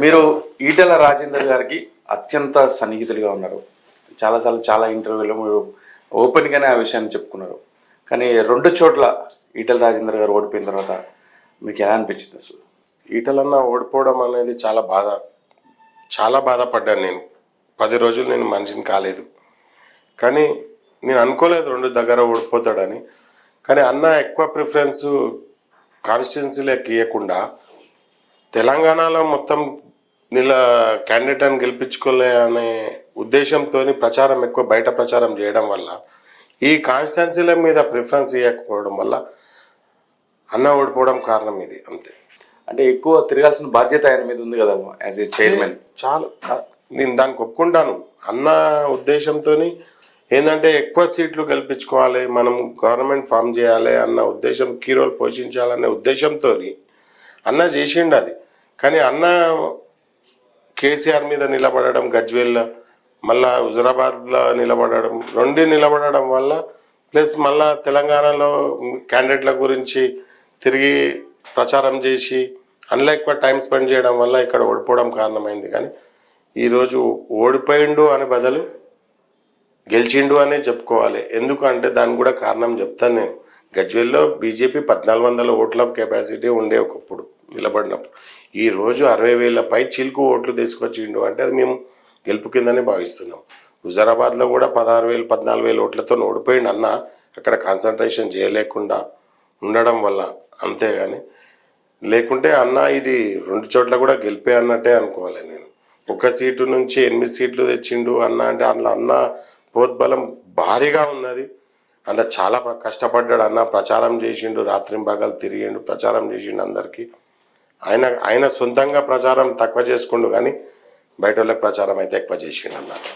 మీరు ఈటెల రాజేందర్ గారికి అత్యంత సన్నిహితులుగా ఉన్నారు. చాలాసార్లు చాలా ఇంటర్వ్యూలో మీరు ఓపెన్గానే ఆ విషయాన్ని చెప్పుకున్నారు. కానీ రెండు చోట్ల ఈటెల రాజేందర్ గారు ఓడిపోయిన తర్వాత మీకు ఎలా అనిపించింది అసలు? ఈటలన్న ఓడిపోవడం అనేది చాలా బాధ. చాలా బాధపడ్డాను నేను. పది రోజులు నేను మనిషిని కాలేదు. కానీ నేను అనుకోలేదు రెండు దగ్గర ఓడిపోతాడని. కానీ అన్న ఎక్కువ ప్రిఫరెన్స్ కాన్స్టిట్యున్సీలోకి ఇవ్వకుండా తెలంగాణలో మొత్తం నిల క్యాండిడేట్ అని గెలిపించుకోలే అనే ఉద్దేశంతో ప్రచారం ఎక్కువ బయట ప్రచారం చేయడం వల్ల ఈ కాన్స్టిట్యున్సీల మీద ప్రిఫరెన్స్ ఇవ్వకపోవడం వల్ల అన్న ఓడిపోవడం కారణం ఇది అంతే. అంటే ఎక్కువ తిరగాల్సిన బాధ్యత ఆయన మీద ఉంది కదా యాజ్ ఏ చైర్మన్ చాలా నేను దానికి ఒప్పుకుంటాను. అన్న ఉద్దేశంతో ఏంటంటే ఎక్కువ సీట్లు గెలిపించుకోవాలి మనం గవర్నమెంట్ ఫామ్ చేయాలి అన్న ఉద్దేశం కీ రోల్ పోషించాలనే ఉద్దేశంతో అన్న చేసిండు అది. కానీ అన్న కేసీఆర్ మీద నిలబడడం గజ్వేల్లో మళ్ళా హుజరాబాద్లో నిలబడడం రెండు నిలబడడం వల్ల ప్లస్ మళ్ళా తెలంగాణలో క్యాండిడేట్ల గురించి తిరిగి ప్రచారం చేసి అందులో ఎక్కువ టైం స్పెండ్ చేయడం వల్ల ఇక్కడ ఓడిపోవడం కారణమైంది. కానీ ఈరోజు ఓడిపోయిండు అని బదులు గెలిచిండు అనే చెప్పుకోవాలి. ఎందుకంటే దానికి కూడా కారణం చెప్తాను నేను. గజ్వేల్లో బీజేపీ పద్నాలుగు వందల ఓట్ల కెపాసిటీ ఉండే ఒకప్పుడు. నిలబడినప్పుడు. ఈ రోజు అరవై వేల పై చిలుకు ఓట్లు తీసుకొచ్చిండు అంటే అది మేము గెలుపు కిందనే భావిస్తున్నాం. హుజరాబాద్లో కూడా పదహారు వేలు పద్నాలుగు వేల ఓట్లతో ఓడిపోయిండు అన్న అక్కడ కాన్సన్ట్రేషన్ చేయలేకుండా ఉండడం వల్ల అంతేగాని. లేకుంటే అన్న ఇది రెండు చోట్ల కూడా గెలిపే అన్నట్టే అనుకోవాలి నేను. ఒక సీటు నుంచి ఎనిమిది సీట్లు తెచ్చిండు అన్న అంటే అందులో అన్న ప్రోద్బలం భారీగా ఉన్నది. అందులో చాలా కష్టపడ్డాడు అన్న. ప్రచారం చేసిండు రాత్రింబాగాలు తిరిగిండు ప్రచారం చేసిండు అందరికీ. ఆయన ఆయన సొంతంగా ప్రచారం తక్కువ చేసుకుండు కానీ బయట వాళ్ళకి ప్రచారం అయితే ఎక్కువ చేసిండు అన్నారు